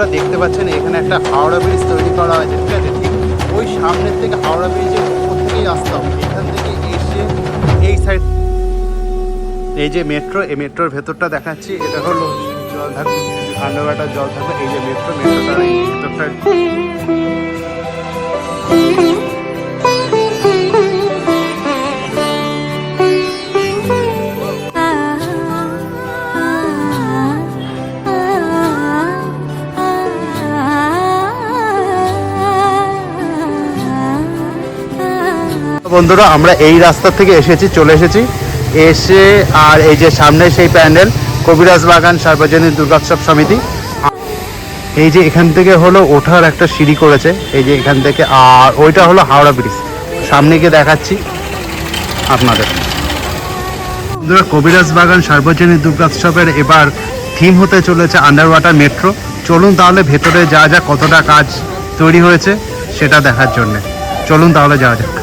আপনারা দেখতে পাচ্ছেন, এখানে একটা হাওড়া ব্রিজ তৈরি করা হয়েছে, ঠিক আছে? ঠিক ওই সামনের থেকে হাওড়া ব্রিজের উপর থেকেই আসতে হবে। এখান থেকে এসে এই সাইড এই যে মেট্রো এই মেট্রোর ভেতরটা দেখাচ্ছি, এটা হলো জল থাকবে জল থাকবে এই যে মেট্রো মেট্রোটার এই ভেতরটা বন্ধুরা, আমরা এই রাস্তা থেকে এসেছি, চলে এসেছি। এসে আর এই যে সামনে সেই প্যান্ডেল, কবিরাজ বাগান, সার্বজনীন দুর্গোৎসব সমিতি। এই যে এখান থেকে হলো ওঠার একটা সিঁড়ি করেছে, এই যে এখান থেকে, আর ওইটা হলো হাওড়া ব্রিজ। সামনে গিয়ে দেখাচ্ছি আপনাদের। বন্ধুরা, কবিরাজ বাগান, সার্বজনীন দুর্গোৎসবের এবার থিম হতে চলেছে আন্ডার ওয়াটার মেট্রো। চলুন তাহলে ভেতরে যা যা কতটা কাজ তৈরি হয়েছে সেটা দেখার জন্যে। চলুন তাহলে যাওয়া যাক।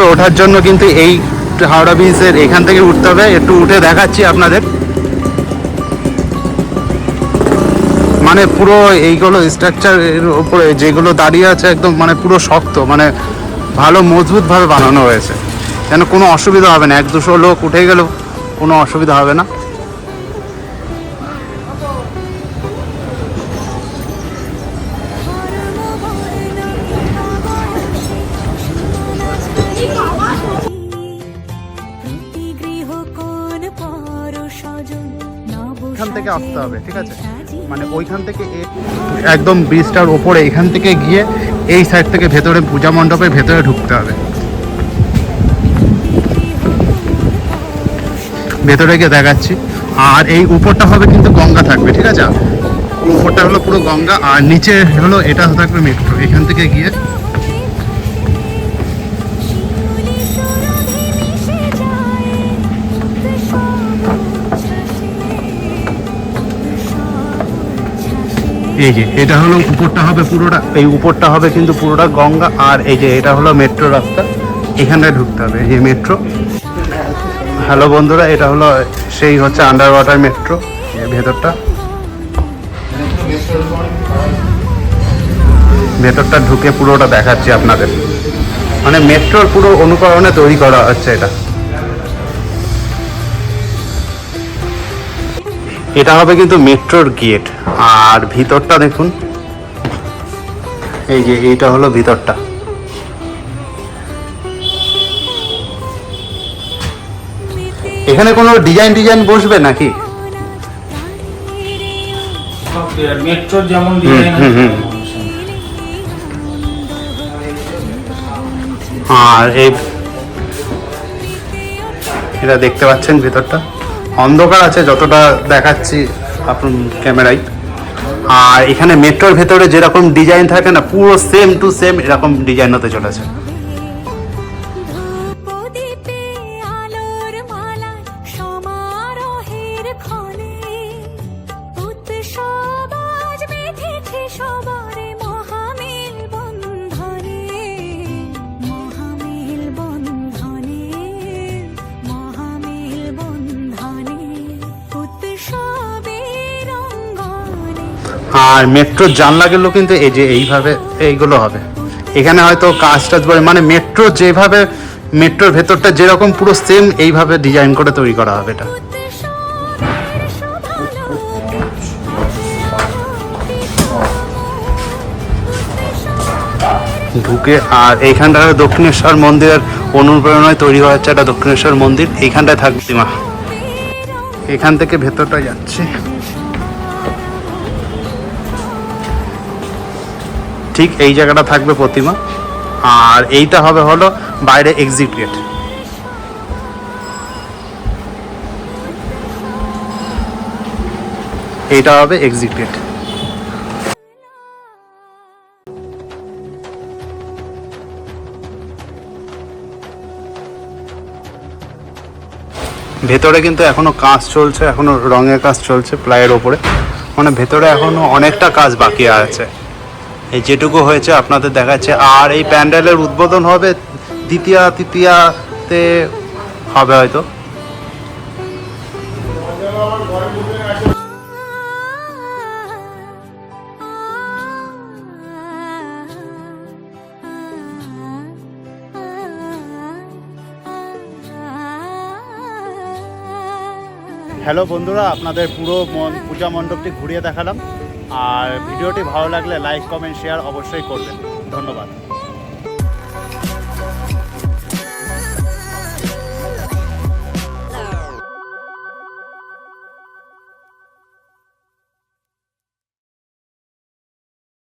তবে ওঠার জন্য কিন্তু এই হাওড়া ব্রিজের এখান থেকে উঠতে হবে। একটু উঠে দেখাচ্ছি আপনাদের। মানে পুরো এইগুলো স্ট্রাকচারের উপরে যেগুলো দাঁড়িয়ে আছে একদম মানে পুরো শক্ত মানে ভালো মজবুতভাবে বানানো হয়েছে। যেন কোনো অসুবিধা হবে না। এক দুশো লোক উঠে গেলেও কোনো অসুবিধা হবে না। থেকে আসতে হবে, ঠিক আছে? মানে ওইখান থেকে একদম ব্রিজটার ওপরে এখান থেকে গিয়ে এই সাইড থেকে ভেতরে পূজা মণ্ডপের ভেতরে ঢুকতে হবে। ভেতরে গিয়ে দেখাচ্ছি। আর এই উপরটা হবে কিন্তু গঙ্গা থাকবে, ঠিক আছে? উপরটা হলো পুরো গঙ্গা, আর নিচে হলো এটা থাকবে মেট্রো এখান থেকে গিয়ে এই যে, এটা হলো উপরটা হবে পুরোটা? এই উপরটা হবে কিন্তু পুরোটা গঙ্গা, আর এই যে এটা হলো মেট্রো রাস্তা। এখানটায় ঢুকতে হবে, এই যে মেট্রো। হ্যালো বন্ধুরা, এটা হলো সেই হচ্ছে আন্ডার ওয়াটার মেট্রো ভেতরটা। ভেতরটা ঢুকে পুরোটা দেখাচ্ছি আপনাদের। মানে মেট্রোর পুরো অনুকরণে তৈরি করা হচ্ছে এটা। এটা হবে কিন্তু মেট্রোর গেট। আর ভিতরটা দেখুন। এই যে এইটা হলো ভিতরটা। এখানে কোনো ডিজাইন ডিজাইন বসবে নাকি? মেট্রোর যেমন ডিজাইন। আর এই এটা দেখতে পাচ্ছেন ভিতরটা? অন্ধকার আছে, যতটা দেখাচ্ছি আপনার ক্যামেরায়। আর এখানে মেট্রোর ভেতরে যেরকম ডিজাইন থাকে না, পুরো সেম টু সেম এরকম ডিজাইন হতে চলেছে। আর মেট্রোর জানলাগুলো কিন্তু এই যে এইভাবে এইগুলো হবে। এখানে হয়তো কাজ টাজ করে মানে মেট্রো যেভাবে মেট্রোর ভেতরটা যেরকম পুরো সেম এইভাবে ডিজাইন করে তৈরি করা হবে এটা। ঢুকে আর এইখানটা দক্ষিণেশ্বর মন্দিরের অনুপ্রেরণায় তৈরি হচ্ছে একটা দক্ষিণেশ্বর মন্দির। এইখানটায় থাকবে মা। এখান থেকে ভেতরটা যাচ্ছে। ঠিক এই জায়গাটা থাকবে প্রতিমা। আর এইটা হবে হলো বাইরে এক্সিট গেট এইটা হবে এক্সিট গেট ভেতরে কিন্তু এখনও কাজ চলছে, এখনও রঙের কাজ চলছে প্লাইয়ের ওপরে। মানে ভেতরে এখনও অনেকটা কাজ বাকি আছে। এই যেটুকু হয়েছে আপনাদের দেখাচ্ছে। আর এই প্যান্ডেলের উদ্বোধন হবে দ্বিতীয় তৃতীয়াতে হবে হয়তো। হ্যালো বন্ধুরা, আপনাদের পুরো পূজা মণ্ডপটি ঘুরিয়ে দেখালাম। আর ভিডিওটি ভালো লাগলে লাইক কমেন্ট শেয়ার অবশ্যই করবেন। ধন্যবাদ।